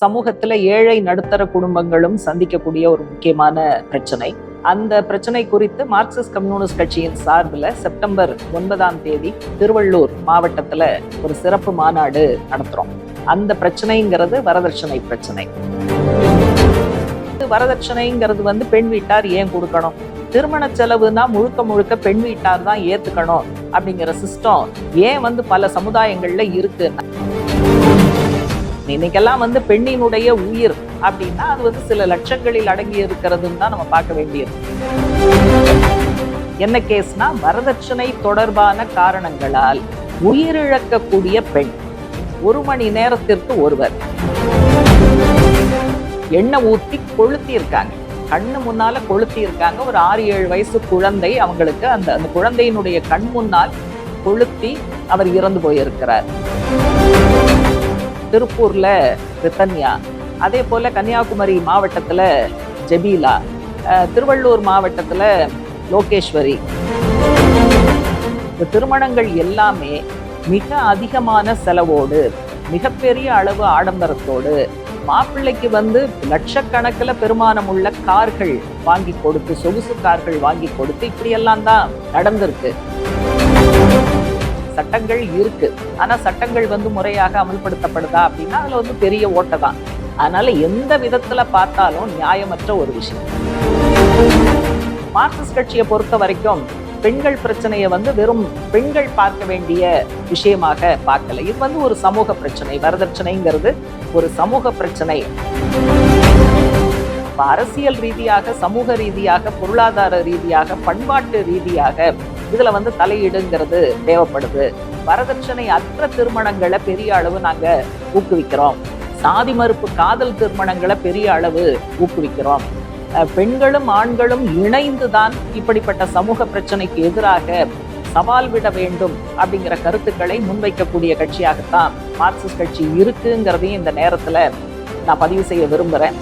சமூகத்துல ஏழை நடுத்தர குடும்பங்களும் சந்திக்கக்கூடிய ஒரு முக்கியமான பிரச்சனை. அந்த பிரச்சனை குறித்து மார்க்சிஸ்ட் கம்யூனிஸ்ட் கட்சியின் சார்பில் செப்டம்பர் ஒன்பதாம் தேதி திருவள்ளூர் மாவட்டத்துல ஒரு சிறப்பு மாநாடு நடத்துறோம். அந்த பிரச்சனைங்கிறது வரதட்சணை பிரச்சனை. வரதட்சணைங்கிறது வந்து பெண் வீட்டார் ஏன் கொடுக்கணும்? திருமண செலவுனா முழுக்க முழுக்க பெண் வீட்டார் தான் ஏத்துக்கணும் அப்படிங்கிற சிஸ்டம் ஏன் வந்து பல சமுதாயங்கள்ல இருக்குன்னா இன்னைக்கெல்லாம் வந்து பெண்ணினுடைய உயிர் அப்படின்னா அது வந்து சில லட்சங்களில் அடங்கி இருக்கிறதுன்னு தான் நம்ம பார்க்க வேண்டியது. என்ன கேஸ்னா வரதட்சணை தொடர்பான காரணங்களால் உயிரிழக்கக்கூடிய பெண் ஒரு மணி நேரத்திற்கு ஒருவர். எண்ணெய் ஊத்தி கொளுத்தி இருக்காங்க கண்ணு முன்னால கொளுத்தி இருக்காங்க ஒரு ஆறு ஏழு வயசு குழந்தை அவங்களுக்கு அந்த அந்த குழந்தையினுடைய கண் முன்னால் கொளுத்தி அவர் இறந்து போயிருக்கிறார். திருப்பூர்ல ரித்தன்யா அதே போல கன்னியாகுமரி மாவட்டத்துல ஜெபீலா திருவள்ளூர் மாவட்டத்துல லோகேஸ்வரி. இந்த திருமணங்கள் எல்லாமே மிக அதிகமான செலவோடு மிகப்பெரிய அளவு ஆடம்பரத்தோடு மாப்பிள்ளைக்கு வந்து லட்சக்கணக்கில் பெருமானம் உள்ள கார்கள் வாங்கி கொடுத்து சொகுசு கார்கள் வாங்கி கொடுத்து இப்படியெல்லாம் தான் நடந்திருக்கு. சட்டங்கள் இருக்கு. ஆனா சட்டங்கள் வந்து முறையாக அமல்படுத்தப்படுதா அப்படின்னா அதுல வந்து பெரிய ஓட்டை தான். அதனால எந்த விதத்துல பார்த்தாலும் நியாயமற்ற ஒரு விஷயம். மார்க்சிஸ்ட் கட்சியை பொறுத்த வரைக்கும் பெண்கள் பிரச்சனையை வந்து வெறும் பெண்கள் பார்க்க வேண்டிய விஷயமாக பார்க்கல. இது வந்து ஒரு சமூக பிரச்சனை. வரதட்சணைங்கிறது ஒரு சமூக பிரச்சனை. அரசியல் ரீதியாக சமூக ரீதியாக பொருளாதார ரீதியாக பண்பாட்டு ரீதியாக இதுல வந்து தலையீடுங்கிறது தேவைப்படுது. வரதட்சணை அற்ற திருமணங்களை பெரிய அளவு நாங்க ஊக்குவிக்கிறோம். சாதி மறுப்பு காதல் திருமணங்களை பெரிய அளவு ஊக்குவிக்கிறோம். பெண்களும் ஆண்களும் இணைந்து தான் இப்படிப்பட்ட சமூக பிரச்சனைக்கு எதிராக சவால் விட வேண்டும் அப்படிங்கிற கருத்துக்களை முன்வைக்கக்கூடிய கட்சியாகத்தான் மார்க்சிஸ்ட் கட்சி இருக்குங்கிறதையும் இந்த நேரத்தில் நான் பதிவு செய்ய விரும்புறேன்.